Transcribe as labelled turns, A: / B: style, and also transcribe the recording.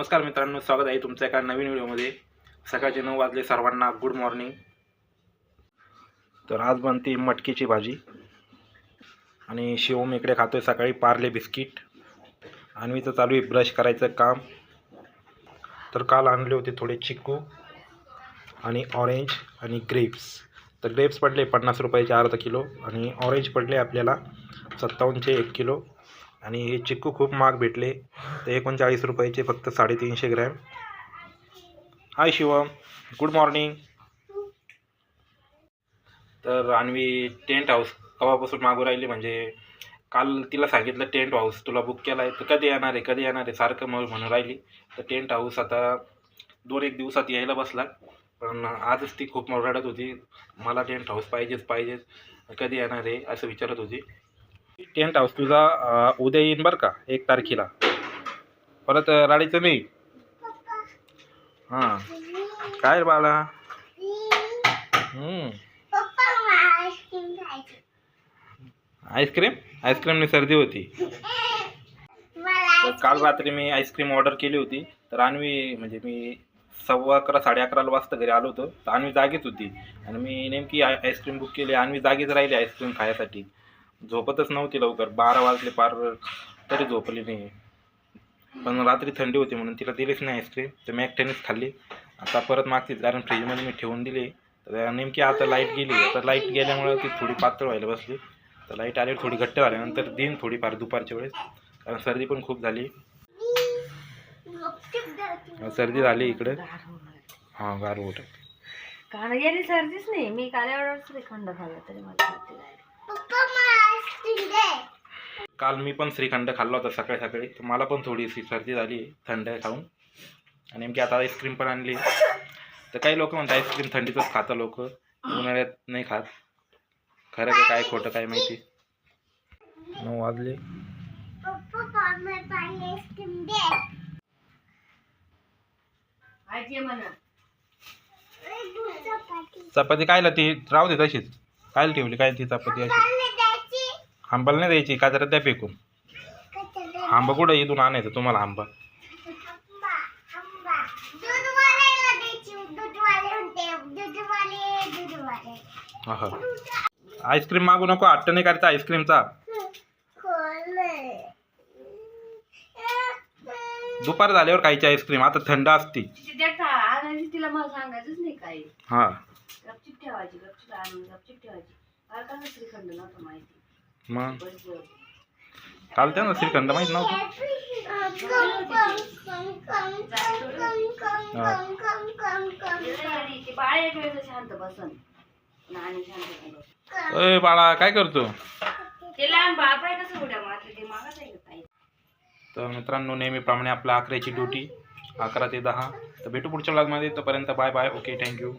A: नमस्कार मित्रांनो स्वागत आहे तुमच्या एका नवीन व्हिडिओमध्ये. सकाळचे नऊ वाजले सर्वांना गुड मॉर्निंग तर आज बनते मटकीची भाजी. आणि शिवम इकडे खातोय सकाळी पार्ले बिस्किट. आणि मी तर चालू आहे ब्रश करायचं काम. तर काल आणले होते थोडे चिक्कू आणि ऑरेंज आणि ग्रेप्स तर ग्रेप्स पडले पन्नास रुपयाचे अर्धा किलो आणि ऑरेंज पडले आपल्याला सत्तावन्नचे एक किलो. आणि हे चिक्कू खूप महाग भेटले. ते एकोणचाळीस रुपयाचे फक्त साडेतीनशे gram. Hi Shivam good morning तर आणवी टेंट हाऊस कवापासून मागू राहिली? म्हणजे काल तिला सांगितलं टेंट हाऊस तुला बुक केला आहे तर कधी येणार आहे कधी येणार आहे? सारखं मग म्हणून राहिली. तर टेंट हाऊस आता दोन एक दिवसात यायला बसला. पण आजच ती खूप रडत होती. मला टेंट हाऊस पाहिजेच पाहिजेच. कधी येणार आहे? असं विचारत होती. टेंट हाऊस तुझा उद्या येईन बरं का एक तारखेला. परत अं, राडीचं नाही? हां. काय रे बाळा? आईस्क्रीम? आईस्क्रीमने सर्दी होती. तर काल रात्री मी आईस्क्रीम ऑर्डर केली होती. तर आणवी म्हणजे मी सव्वा अकरा साडे अकराला वाजता घरी आलो होतो. तर आणवी जागीच होती. आणि मी नेमकी आईस्क्रीम बुक केली. आणवी जागीच राहिली आईस्क्रीम खायसाठी. झोपतच नव्हती लवकर. बारा वाजले पार तरी झोपली नाही पण रात्री थंडी होती म्हणून तिला दिलीच नाही आईस्क्रीम. तर मी एकट्यानेच खाल्ली. आता परत मागते कारण फ्रीजमध्ये मी ठेवून दिली. तर नेमकी आता लाइट गेली. तर लाइट गेल्यामुळे ती थोडी पातळ व्हायला बसली. तर लाइट आल्यावर थोडी घट्ट झाल्यानंतर देईन थोडीफार दुपारच्या वेळेस. कारण सर्दी पण खूप झाली. सर्दी झाली इकडे. हां गार उठ
B: कान गेली सर्दीच नाही. मी काल एवढा श्रीखंड खाल्ला तरी मला
A: काल मी पण श्रीखंड खाल्ला होता सकाळी सकाळी. तर मला पण थोडीशी सर्दी झाली थंड खाऊन. आणि नेमकी आता आईस्क्रीम पण आणली. तर काही लोक म्हणतात आईस्क्रीम थंडीतच खातात लोक. उन्हाळ्यात नाही खात. खरं का काय खोटं काय माहिती? नऊ वाजले. चपाती. कायला ती? राहू दे तशीच. कायला ठेवली? काय ती चपाती अशी? आंबाला नाही द्यायची का जरा द्या फेकून. आंबा कुठं इथून आणायचं तुम्हाला आंबा. आईस्क्रीम मागू नको हट्ट नाही करायचा आईस्क्रीमचा. दुपार झाल्यावर खायची आईस्क्रीम आता थंड असती.
B: तिला मला सांगायचंच नाही काही.
A: हा.
B: गपचिप ठेवायची गपचिप आणून गपचिप ठेवायची. मला का श्रीखंड नव्हतं माहिती.
A: मग. चालते ना श्रीखंड माहीत नव्हतं. अय बाळा काय करतो? तर मित्रांनो नेहमीप्रमाणे आपल्या अकराची ड्युटी अकरा ते दहा. तर भेटू पुढच्या ब्लॉगमध्ये तोपर्यंत बाय बाय ओके थँक्यू